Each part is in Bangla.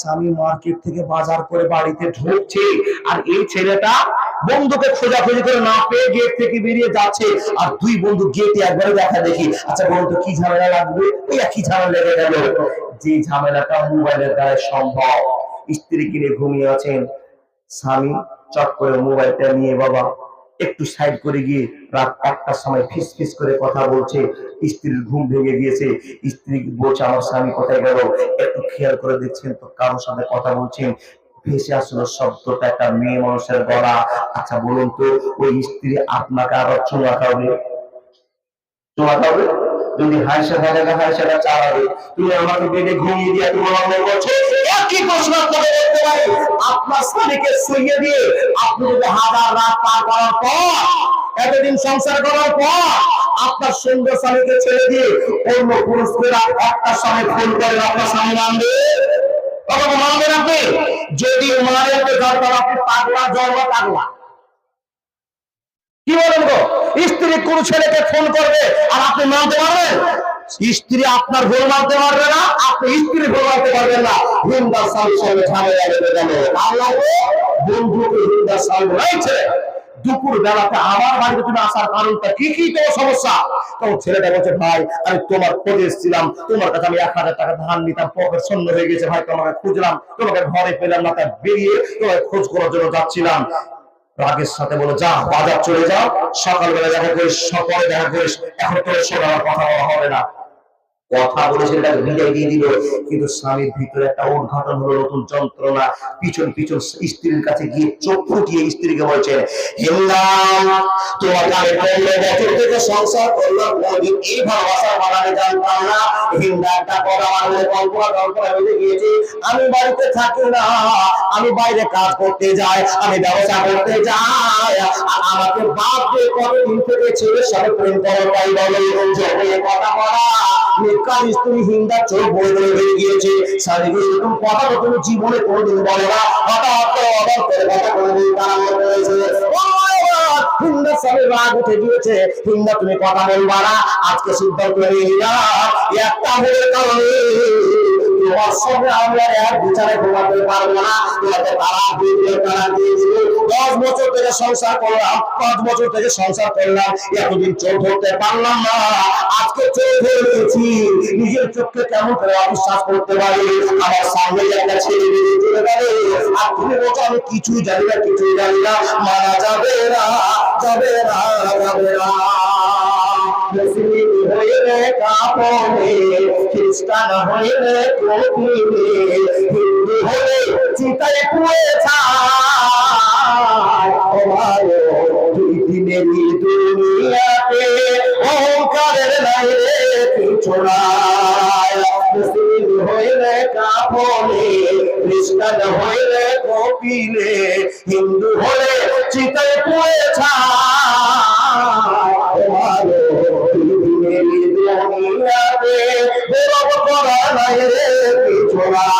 স্বামী মার্কেট থেকে বাজার করে বাড়িতে ঢুকছে আর এই ছেলেটা বন্ধুকে খোঁজাখুঁজি করে না পেয়ে গেট থেকে বেরিয়ে যাচ্ছে। আর দুই বন্ধু গেটে একবারে দেখা দেখি আচ্ছা বন্ধু কি ঝামেলা লাগবে? ওই কি ঝামেলা লেগে গেল। যে ঝামেলাটা মোবাইলের দ্বারা সম্ভব। স্ত্রী কিনে ঘুমিয়ে আছেন। স্বামী চট করে মোবাইলটা নিয়ে, বাবা একটু সাইড করে গিয়ে রাত একটার সময় ফিস ফিস করে কথা বলছে, স্ত্রীর ঘুম ভেঙে গিয়েছে, স্ত্রী বলছে, আমার স্বামী কোথায় গেল? একটু খেয়াল করে দেখছেন তো কারোর সাথে কথা বলছেন। ভেসে আসলো শব্দটা একটা মেয়ে মানুষের গলা। আচ্ছা বলুন তো, ওই স্ত্রী আপনাকে আবার চোলা খাবে চোলা খাবে যদি হাসে থাকে হাসেটা চালাবে। তুমি আমাকে বেডে ঘুমিয়ে দিয়ে তুমি আমাকে বলছো একই প্রশ্ন আপনাকে করতে পারি। আপনার স্বামীকে শুইয়ে দিয়ে আপনি যদি হাজার রাত পার করার পর, এতদিন সংসার করার পর, আপনার সুন্দর স্বামীকে ছেড়ে দিয়ে অন্য পুরুষকে রাত একটার সময় ফোন করেন আপনার স্বামী মানবে? বাবা মানবেন আপনি? যদি দরকার আপনি পাগলা, জন্ম পাগলা। কি বলেন গো? স্ত্রী কোন ছেলেকে ফোন করবে আর আপনি মানতে পারবেন? স্ত্রী আপনার ভুল মানতে পারবে না, আপনি স্ত্রী ভুল মানতে পারবেন না। হিন্দার স্বামীর সঙ্গে ঝামেলা আল্লাহ বন্ধুকে হিন্দার স্বামী রয়েছে। দুপুর বেলাতে আমার বাড়িতে তুমি আসার কারণটা কি কি? তোমার সমস্যা? তখন ছেলেটা বলছে, ভাই, আমি তোমার খোঁজে এসেছিলাম। তোমার কাছে আমি এক হাজার টাকা ধান নিতাম। পকেট শূন্য হয়ে গেছে ভাই, তোমাকে খুঁজলাম। তোমাকে ঘরে পেলাম না, তাই বেরিয়ে তোমাকে খোঁজ করার জন্য যাচ্ছিলাম। রাগের সাথে বলো, যা, বাজার চলে যাও। সকালবেলা দেখা করিস, সকালে দেখা করিস। এখন তোর আমার কথা বলা হবে না। কথা বলে ছেলেটাকে বিদায় দিয়ে দিল। কিন্তু স্বামীর ভিতরে একটা উদ্ঘাটন হলো, নতুন যন্ত্রণা। পিছন পিছন স্ত্রীর কাছে গিয়ে চোখ ফুটিয়ে স্ত্রীকে বলছে তোমাকে আমি পনেরো বছর থেকে সংসার করলাম এই ভালোবাসার জানতাম না। হিন্দা একটা কথা কল্পনা কল্পনা বেঁধে গিয়েছে, আমি বাড়িতে থাকি না, আমি বাইরে কাজ করতে যাই, আমি ব্যবসা করতে যাই। আমাকে বাদ দিয়ে কতদিন থেকে ছেলের সাথে প্রেম চোখে কথা বলা মেকার স্ত্রী হিন্দা চোখ হয়ে গিয়েছে? কথা তুমি জীবনে বলে না। হঠাৎ করে অবাক করে কথা কোনোদিন গিয়েছে। তুমি কথা বলবা আজকে সিদ্ধান্ত একটা কারণে তোমার সঙ্গে আমি আর এক বিচারে ঘুমাতে পারব না। তোমাকে তারা দিয়ে তারা দিয়ে দিলে দশ বছর থেকে সংসার করলাম, পাঁচ বছর থেকে সংসার করলাম। এতদিন চোখ ধরতে পারলাম না। আজকে চোখ ধরে নিয়েছি। নিজের চোখকে কেমন করে অবিশ্বাস করতে পারি? আমার সামনে একটা ছেলে বেরিয়ে চলে গেলে। আর তুমি বলছো, আমি কিছুই জানি না, কিছুই জানি না। মারা যাবে না যাবে না যাবে না। হইলে কাপড়ে, খ্রিস্টান হইলে কপিলে হিন্দু হলে চিতায় পুয়ে ছায় দুই দিনেরই দুনিয়াতে ওঙ্কারের নাই রে কিছু নাই। মুসলিম হইলে কাপড়ে, খ্রিস্টান হইলে কপিলে হিন্দু হলে চিতায় পুয়ে করা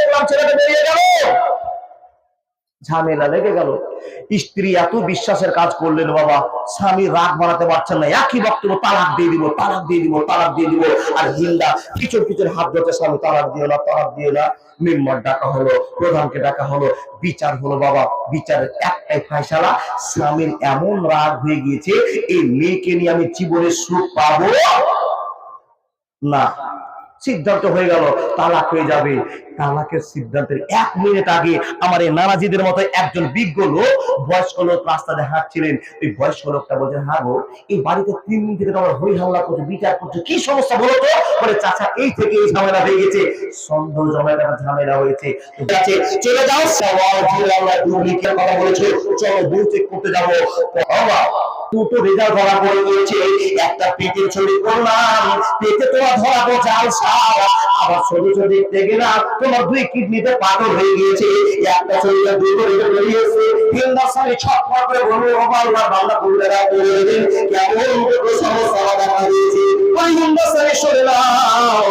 দেখলাম ছেলেটা বেরিয়ে গেল। ঝামেলা লেগে গেল। স্ত্রী এত বিশ্বাসের কাজ করলেন বাবা, স্বামী রাগ বানাতে পারছেন না। একই বক্তব্য, তালাক দিয়ে দিব, তালাক দিয়ে দিব, তালাক দিয়ে দিব। আর হিন্দা, পিছন পিছন হাত ধরতে স্বামী তালাক দিও না, তালাক দিও না। মেম্বার ডাকা হলো, প্রধানকে ডাকা হলো। বিচার হলো বাবা, বিচারের একটাই ফাইসালা স্বামীর এমন রাগ হয়ে গিয়েছে, এই মেয়েকে নিয়ে আমি জীবনে সুখ পাবো? না। সিদ্ধান্ত হয়ে গেল, তালাক হয়ে যাবে। তালাকের সিদ্ধান্তের এক মিনিট আগে আমার এই নানাজিদের মতো একজন বিজ্ঞ লোক বয়স্ক লোক রাস্তাতে হাঁটছিলেন। ওই বয়স্ক লোকটা বলছে হ্যাঁ গো, এই বাড়িতে তিন দিন থেকে তোমার হই হামলা করছ, বিচার করছ, কি সমস্যা বলো তো? বলে, চাচা, এই থেকে এই ঝামেলা হয়ে গেছে। সন্দেহ জমাটা ঝামেলা হয়েছে। চলে যাও, সবাই কথা বলেছ, চলো দূর করতে যাব। বাবা দুটো রেজাল্ট ধরা পড়ে গিয়েছে। একটা পেটের ছবি করলাম, পেটে তোমার ধরা পড়ছে আলসার আবার ছোট দেখতে গেলাম, তোমার দুই কিডনিতে পাথর হয়ে গিয়েছে। একটা শরীরে দুটো রেজাল্ট বেরিয়েছে কেমন সমস্যা দেখা দিয়েছে? সরে নাও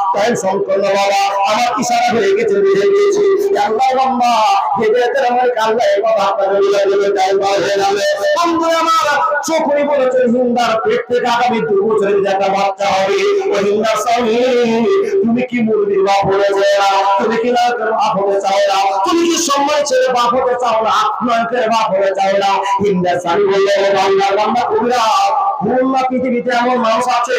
তাই সংকল্প বাবা, আমার ইশারা হয়ে গেছে বেড়ে গিয়েছে আল্লাহ বাম্মা হেদায়েতের আমার কাল্লা এবার আপনাদের মিলে দেবে, তাই বা হয়ে যাবে বন্ধু আমার চোখই বলেছেন হিন্দার পেট থেকে আগামী দু বছরের একটা বাচ্চা হবে, ও হিন্দার স্বামী, তুমি কি মুরগির বাপ হয়ে যায় না? তুমি কি নায়কের বাপ হতে চাও না? তুমি কি সম্মান ছেড়ে বাপ হতে চাও না? নায়কের বাপ হতে চাও না? হিন্দার স্বামী বললে, ও বাংলা বাংলা খুলনা পৃথিবীতে এমন মানুষ আছে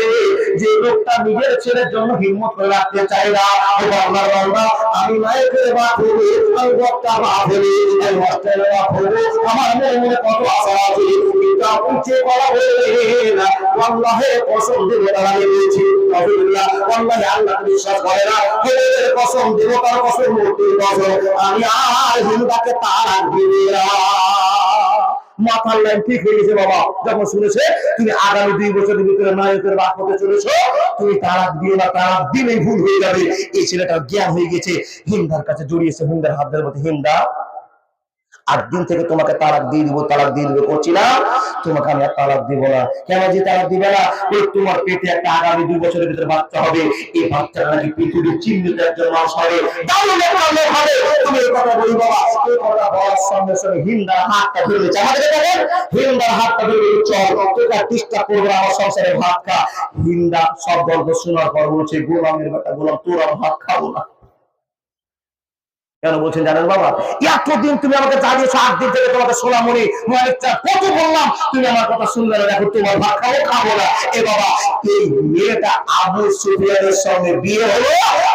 যে লোকটা নিজের ছেলের জন্য হিম্মত করে রাখতে চায় না। ও বাংলার বাংলা আমি নায়কের বাপ হব আমি বক্তা বাপ হব আমি মাস্টারের বাপ হব আমার মনে কত আশা আছে, কিন্তু আপনি যে বলা বললেন, আল্লাহে কসম দেবে তারা নিয়েছি আলহামদুলিল্লাহ আল্লাহে আল্লাহ বিশ্বাস করে না। হেদের কসম দেব তার কসম মূর্তির কসম। আমি আর হিন্দুকে তার দিবে না। মাথার লাইন ঠিক হয়ে গেছে বাবা। যখন শুনেছে, তুমি আগামী দুই বছরের ভিতরে নায়কের বাপ হতে চলেছ, তুমি তারা দিও না তারা দিলেই ভুল হয়ে যাবে। এই ছেলেটার জ্ঞান হয়ে গেছে। হিন্দার কাছে জড়িয়েছে, হিন্দার হাত ধরে হিন্দা আট দিন থেকে তোমাকে তালাক দিয়ে দিব, তালাক দিয়ে দিব, করছি না। তোমাকে আমি আর তালাক দিব না। কেন যে তালাক দিবে না? ওই তোমার পেটে একটা আগামী দুই বছরের ভিতরে বাচ্চা হবে। এই বাচ্চাটা নাকি পৃথিবীর চিহ্নিত একজন মানুষ হবে। আমার সংসারে ভাত খা। হিন্দা সব গল্প শোনার পর বলছে, গোলামের বেটা গোলাম, তোর আর ভাত খাব না। কেন বলছেন জানেন বাবা? এতদিন তুমি আমাকে জানিয়েছো আট দিন থেকে তোমাকে সোনামণি মালিকটা কত বললাম, তুমি আমার কথা শুনলে না, দেখো তোমার ভাত খাব খাব না। এ বাবা, এই মেয়েটা আবু সুফিয়ানের সঙ্গে বিয়ে হলো,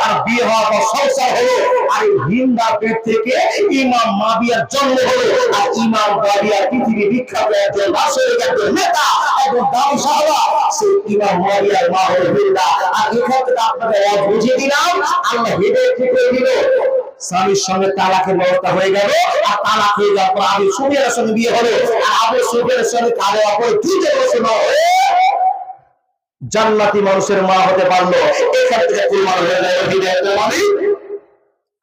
আর বিয়ে হওয়ার পর সংসার হলো, আর এই হিন্দা পেট থেকে ইমাম মাবিয়ার জন্ম হলো, আর ইমাম মাবিয়া পৃথিবী বিখ্যাত একজন রাসূলের একজন নেতা, একজন দাম সাহাবা, সেই ইমাম মাবিয়ার মা হলো হিন্দা। আর এখান থেকে আপনাদের বুঝিয়ে দিলাম, আল্লাহ হেদায়েত ঠিক করে দিল। স্বামীর সঙ্গে তালাকের ব্যবস্থা হয়ে গেল। আর তালাক হয়ে যাওয়ার পর আবু সুফিয়ানের সঙ্গে বিয়ে হলো। আর আবু সুফিয়ানের সঙ্গে কালো অপর দুইটা বছর হয়ে জান্নাতি মানুষের মা হতে পারল। এখান থেকে কুরবান হয়ে গেল হৃদয়ের মালিক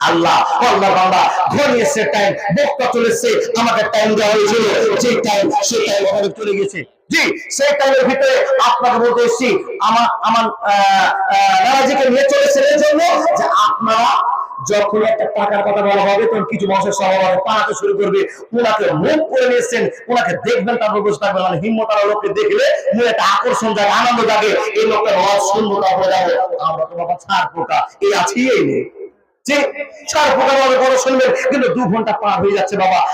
আল্লাহ আল্লাহ বাবা ঘনিয়েছে টাইম বক্তা চলেছে আমাকে টাইম দেওয়া হয়েছিল। যে টাইম সেই টাইম আমাদের চলে গেছে। জি, সেই টাইমের ভিতরে আপনাকে বলতে এসেছি, আমার আমার নানাজিকে নিয়ে চলেছে। এর জন্য যে আপনারা যখন একটা টাকার কথা বলা হবে, তখন কিছু মানুষের স্বভাব হবে পালাতে শুরু করবে। ওনাকে মুখ করে নিয়েছেন, ওনাকে দেখবেন, তারপর বসে থাকবেন। মানে হিম্মত আর লোককে দেখলে মনে একটা আকর্ষণ জাগে, আনন্দ জাগে। এই লোকটা রস শুনব তারপরে যাব। আমরা তো বাবা ছাড় পোকা এই আছি, এই নেই। হয়ে বাবা।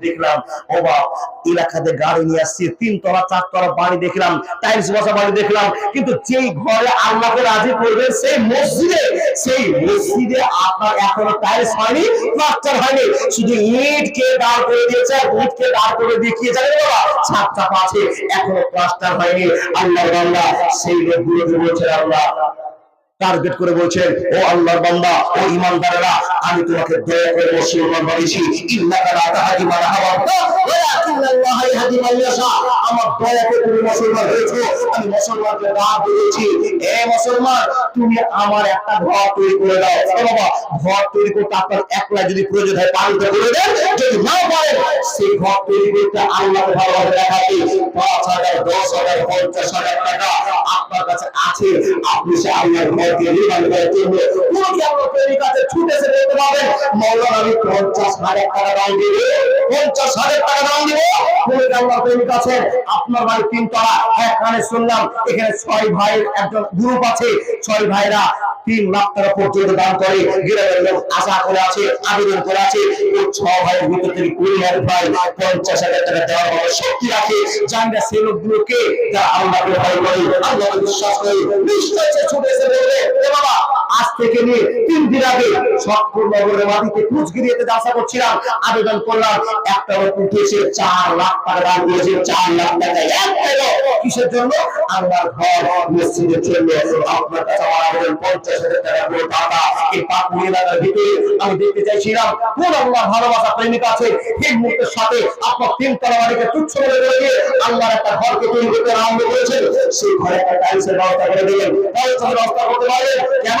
দেখলাম। ও বাপ এলাকাতে গাড়ি নিয়ে আসছে, তিনতলা, চারতলা বাড়ি দেখলাম টাইলস বসা বাড়ি দেখলাম, কিন্তু যেই ঘরে আল্লাহকে রাজি করবেন সেই মসজিদে সেই মসজিদে আপনার এখনও টাইলস হয়নি প্লাস্টার হয়নি, শুধু ইট কে দাঁড় করে দিয়েছে ইট কে দাঁড় করে দেখিয়ে জানেন বাবা ছাপ চাপ আছে এখনও প্লাস্টার হয়নি। আল্লাহ বান্দা সেই লোকগুলোকে বলছেন, আল্লাহ টার্গেট করে বলছেন ও আল্লাহর বান্দা, ও ইমানদারেরা আমি তোমাকে দয়া করে মুসলমান বানিয়েছি ইন্নাকা লা তাহদি মান আহবাবতা ওয়ালাকিন্নাল্লাহা ইয়াহদি আমার দয়াকে তুমি মুসলমান হয়েছো, আমি মুসলমানকে ডাক দিয়েছি এ মুসলমান, তুমি আমার একটা ঘর তৈরি করে দাও। বাবা, ঘর তৈরি করতে আপনার একলা যদি প্রয়োজন হয় করে দেন। যদি পারেন, সেই ঘর তৈরি করতে আল্লাহকে ভালোভাবে পাঁচ হাজার, দশ হাজার, পঞ্চাশ হাজার টাকা আপনার কাছে আছে। আপনি সে আল্লাহর ঘরকে নির্মাণ করার জন্য কোন কি আল্লাহ প্রেমিক আছে ছুটেছে দেখতে পাবেন মৌলানা আমি পঞ্চাশ হাজার টাকা দাম দিব। পঞ্চাশ হাজার টাকা দাম দিব। কোন কি আল্লাহ প্রেমিক আপনার বাড়ি তিনতলা শুনলাম, এখানে ছয় ভাইয়ের একজন গ্রুপ আছে। ছয় ভাইরা তিন লাখ টাকা পর্যন্ত দান করে। গ্রামের লোক আশা করে আছে, আবেদন করে আছে। ছ ভাইয়ের ভিতর থেকে কুড়ি হাজার ভাই পঞ্চাশ হাজার টাকা দেওয়ার মতো শক্তি রাখে। জানবে সেই লোকগুলোকে যারা ভয় বিশ্বাস করে নিশ্চয় ছুটে এসে বলবে। এ বাবা আজ থেকে নিয়ে তিন দিন আগে সত্তর নগরের মাটিতে কুচগিরিতে আশা করছিলাম। আবেদন করলাম, একটা লোক উঠেছে, চার লাখ টাকা দান করেছে, চার লাখ টাকা। কিসের জন্য? আল্লাহর ঘর, মসজিদের জন্য। আপনার কাছে আমার আবেদন, পঞ্চাশ হাজার টাকা করে টাকা এই পাকুড়ি এলাকার ভিতরে আমি দেখতে চাইছিলাম, কোন আল্লাহ ভালোবাসা প্রেমিক আছে? মুহূর্তের সাথে আপনার তিন তলা বাড়িকে তুচ্ছ করে দিয়ে আল্লাহর একটা ঘরকে তৈরি করতে আরম্ভ করেছেন। সেই ঘরে একটা টাইলসের ব্যবস্থা করে দিলেন। টাইলসের ব্যবস্থা করতে পারলেন। কেন?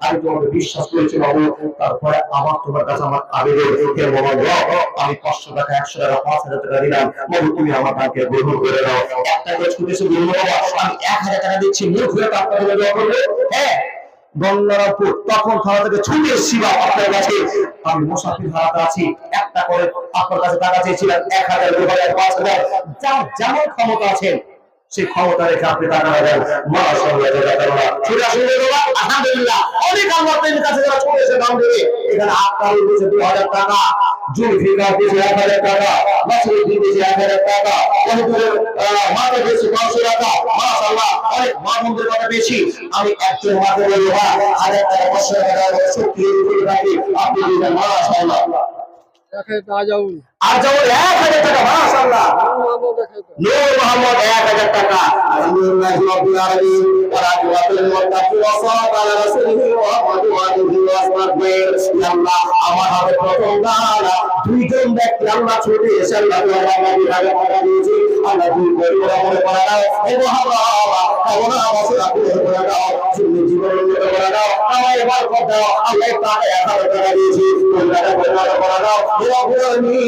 আপনিও আমি বিশ্বাস করেছি বাবু, তারপরে আমার তোমার কাছে আমার বাবা আমি 500 টাকা 100 টাকা 5000 টাকা দিলাম। বাবু, তুমি আমার টাকা গ্রহণ করে নাও। একটা বাবা, আমি 1000 টাকা দিচ্ছি, মুখ আপনাকে দেওয়া হ্যাঁ গঙ্গারামপুর, তখন থানা থেকে ছুটে শিবা আপনার কাছে। আমি মুসাফির থানাতে আছি, একটা করে আপনার কাছে টাকা চেয়েছিলাম, এক হাজার দু হাজার পাঁচ হাজার। যার যেমন ক্ষমতা আছেন সেই ক্ষমতা রেখে আপনি টাকা দেন মারা সঙ্গে ছুটে আসুন আলহামদুলিল্লাহ। অনেক আমার কাছে যারা ছুটে এসে দাম দেবে, এখানে আপনার দু হাজার টাকা। জুলফিকার দিয়েছে এক হাজার টাকা মাসুদ দিয়েছে এক হাজার টাকা অনেকের মাথা দিয়েছে পাঁচশো টাকা মাশাআল্লাহ অনেক মা বন্ধুর কথা পেয়েছি আমি একজন মাকে বলি হ্যাঁ হাজার টাকা পাঁচশো আর যেমন এক হাজার টাকা নূর মোহাম্মদ এক হাজার টাকা আলহামদুলিল্লাহ রাব্বিল আলামিন ওয়া রাহমাতুল মুত্তাকিন ওয়া সাল্লাল্লাহু আলা রাসূলিহি ওয়া আলিহি ওয়া সাহবিহি আল্লাহ আমার হাতে প্রথম দান দুইজন ব্যক্তি আল্লাহ ছুটে এসে আল্লাহ আমাকে টাকা টাকা দিয়েছি আল্লাহ দুই পরিবার মনে করে দাও হে মহাবাবা কামনা আমাকে আপনি করে দাও তুমি জীবন উন্নত করে দাও আমার এবার কর দাও আল্লাহ তাকে এক হাজার টাকা দিয়েছি ওই করে দাও হে আবুরানি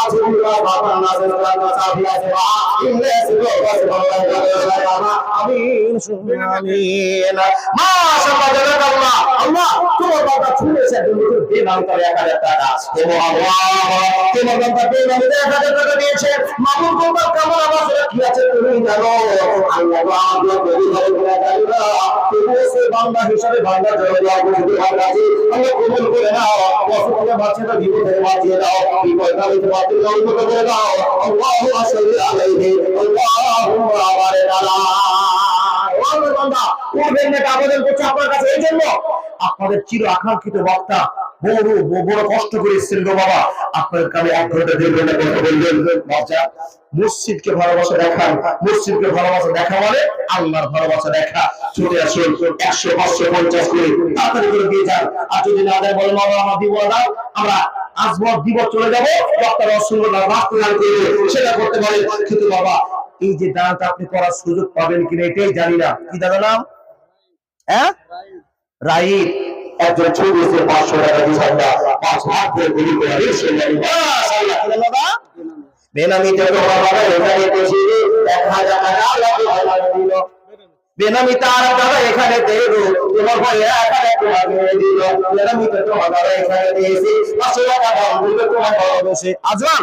আজুল্লাহ বাবা নাজের কাছে চাবি আল্লাহ তোমার বাবা ছুঁয়েছে তুমি তো দিন আনতার 1000 টাকা হে আল্লাহ তোমার বাবা দিন আমি 1000 টাকা দিয়েছে মামুন তোমার কেমন আওয়াজ কি আছে তুমি জানো আল্লাহ আল্লাহ কবুল করে জানিনা তুমি সে বান্দা হিসাবে বান্দা জন্য দোয়া করে কাছে আল্লাহ কবুল করে নাও অসুখে বাঁচিয়ে দাও বিপদে বাঁচিয়ে দাও বিপদ করে দাও সাল্লি বারিক আলা বান্দা। উঠবেন আবেদন করছে আপনার কাছে। এই জন্য আপনাদের চির আকাঙ্ক্ষিত বক্তা মানে পাঁচশো, পঞ্চাশ তাড়াতাড়ি করে দিয়ে যান। আর যদি না বাবা, আমার দিব আমরা আজমত দিব, চলে যাব। রাস্তা করবে। সেটা করতে পারে। কিন্তু বাবা এই যে দানটা আপনি করার সুযোগ পাবেন কিনা এটাই জানি না। কি দাদা নাম? হ্যাঁ? রাইট একজন ছবি পাঁচশো টাকা দিয়ে আমরা পাঁচ হাত ধরে গুলি করে দিয়েছে দাদা? বেনামিতে বাবা এখানে বেনামিতে আর দাদা, এখানে দিয়েছে বসে আজমান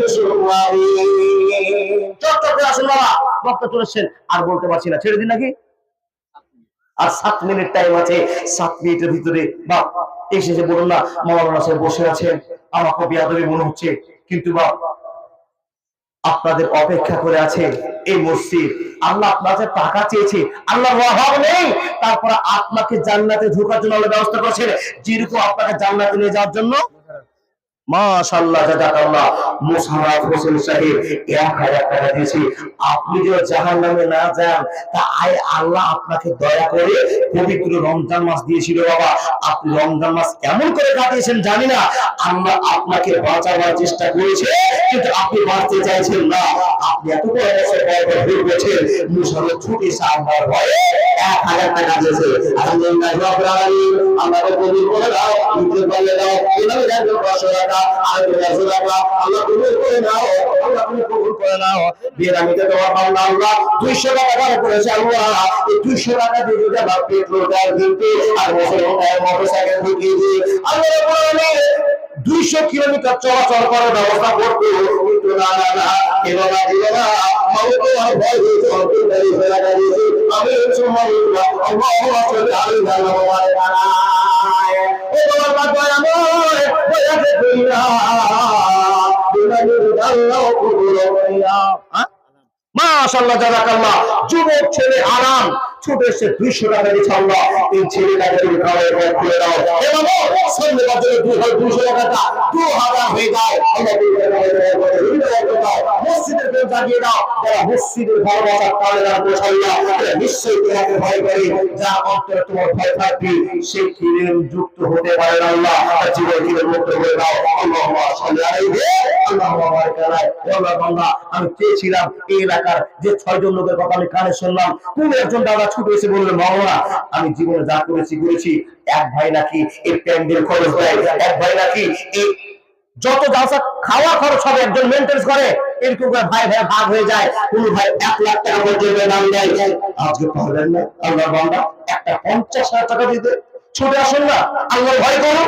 আর বলতে পারছি না, ছেড়ে দিন নাকি? আর সাত মিনিট টাইম আছে, সাত মিনিটের ভিতরে বা এসে যে বলুন না বসে আছেন আমার খুব বিয়াদবি মনে হচ্ছে কিন্তু বা আপনাদের অপেক্ষা করে আছে, এই মসজিদ, আল্লাহ আপনার কাছে টাকা চেয়েছে আল্লাহ অভাব নেই, তারপর আপনাকে জান্নাতে ঢোকার জন্য ব্যবস্থা করেছেন যেরকম আপনাকে জান্নাতে নিয়ে যাওয়ার জন্য জানি না। আল্লাহ আপনাকে বাঁচাবার চেষ্টা করেছে, কিন্তু আপনি বাঁচতে চাইছেন না। আপনি এত বড় বছর পর ভুল করছেন। মুসাররফ ছুটি সামবার ভয়ে এক হাজার টাকা দিয়েছে। আলহামদুলিল্লাহ করে দাও দাও। এভাবে পাঁচশো টাকা আর একশো টাকা আল্লাহ কবুল করে নাও আল্লাহ তুমি কবুল করে নাও বিয়ের আমি তো তোমার বাংলা আল্লাহ দুইশো টাকা ভাড়া করেছে আল্লাহ এই দুইশো টাকা দিয়ে যদি আল্লাহ দুইশো কিলোমিটার চলাচল করার ব্যবস্থা করতে হ্যাঁ মাশাআল্লাহ জাযাকাল্লাহ যুবক ছেলে আরাম দুইশো টাকা হয় দুইশো হয়ে যায়। ভয় তোমার ভয় যুক্ত হতে পারে না আল্লাহ? জীবন আমি চেয়েছিলাম এই এলাকার যে ছয়জন লোকের কথা আমি কানে শুনলাম। কোন একজন দাদা ছুটে এসে বললেন মাওলানা আমি জীবনে যা করেছি করেছি এক ভাই নাকি এই প্যান্ডেল খরচ দেয় এক ভাই নাকি এই যত জালসা খাওয়া খরচ হবে একজন মেনটেন্স করে এরকম করে ভাই ভাই ভাগ হয়ে যায় কোন ভাই এক লাখ টাকা পর্যন্ত নাম দেয়। আজকে পারবেন না আল্লাহ বান্দা একটা পঞ্চাশ হাজার টাকা দিতে ছুটে আসুন না আল্লাহ ভয় করো।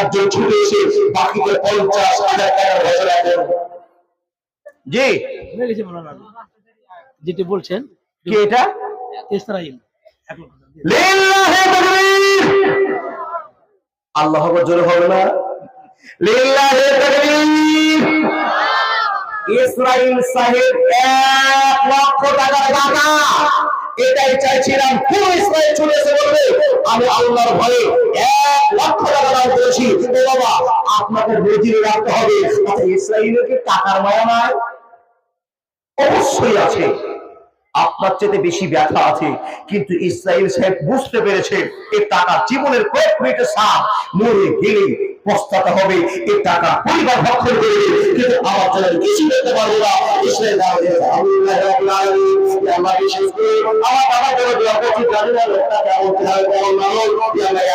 একজন ছুটে এসে বাকিকে পঞ্চাশ হাজার টাকা বছর জি। যেটি বলছেন কি এটা? ইসরাইল। তাকবীর। আল্লাহ জোরে হবে না? ইসরাইল সাহেব এক লক্ষ টাকার দাতা এটাই চাইছিলাম কোন ইসরায়েল চলে এসে বলবে, আমি আল্লাহর ভয়ে এক লক্ষ টাকা দান করেছি। ও বাবা, আপনাকে নজিরে রাখতে হবে। আচ্ছা ইসরায়েলের কি টাকার মায়া নাই? অবশ্যই আছে। আপনার চেয়ে বেশি ব্যথা আছে, কিন্তু ইসরায়েল সাহেব বুঝতে পেরেছে এই টাকা জীবনের কয়েক মিনিটের সাপ মরে গেলে পস্তাতে হবে এই টাকা পরিবার ভক্ষণ করবে কিন্তু আমার জন্য কিছু করতে পারব না। ইসরায়েল করে, আমার বাবা দেওয়া করছি, জানি না লোকটা কেমন হয়, কেমন মানুষ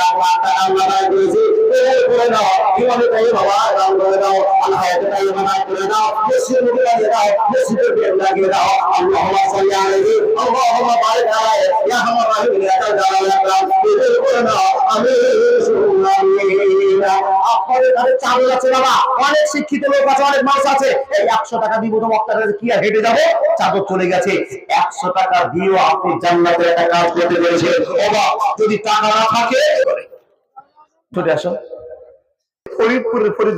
আমরা টাকা আমরা করেছি দাও তাই বাবা, দাও অনেক শিক্ষিত লোক আছে, অনেক মানুষ আছে। এই একশো টাকা দিব তো কি আর হেঁটে যাব? চাদর চলে গেছে। একশো টাকা দিয়েও আপনি জান্নাতের একটা কাজ করতে পেরেছেন। যদি টাকা না থাকে, চলে আসো। foi por, por, por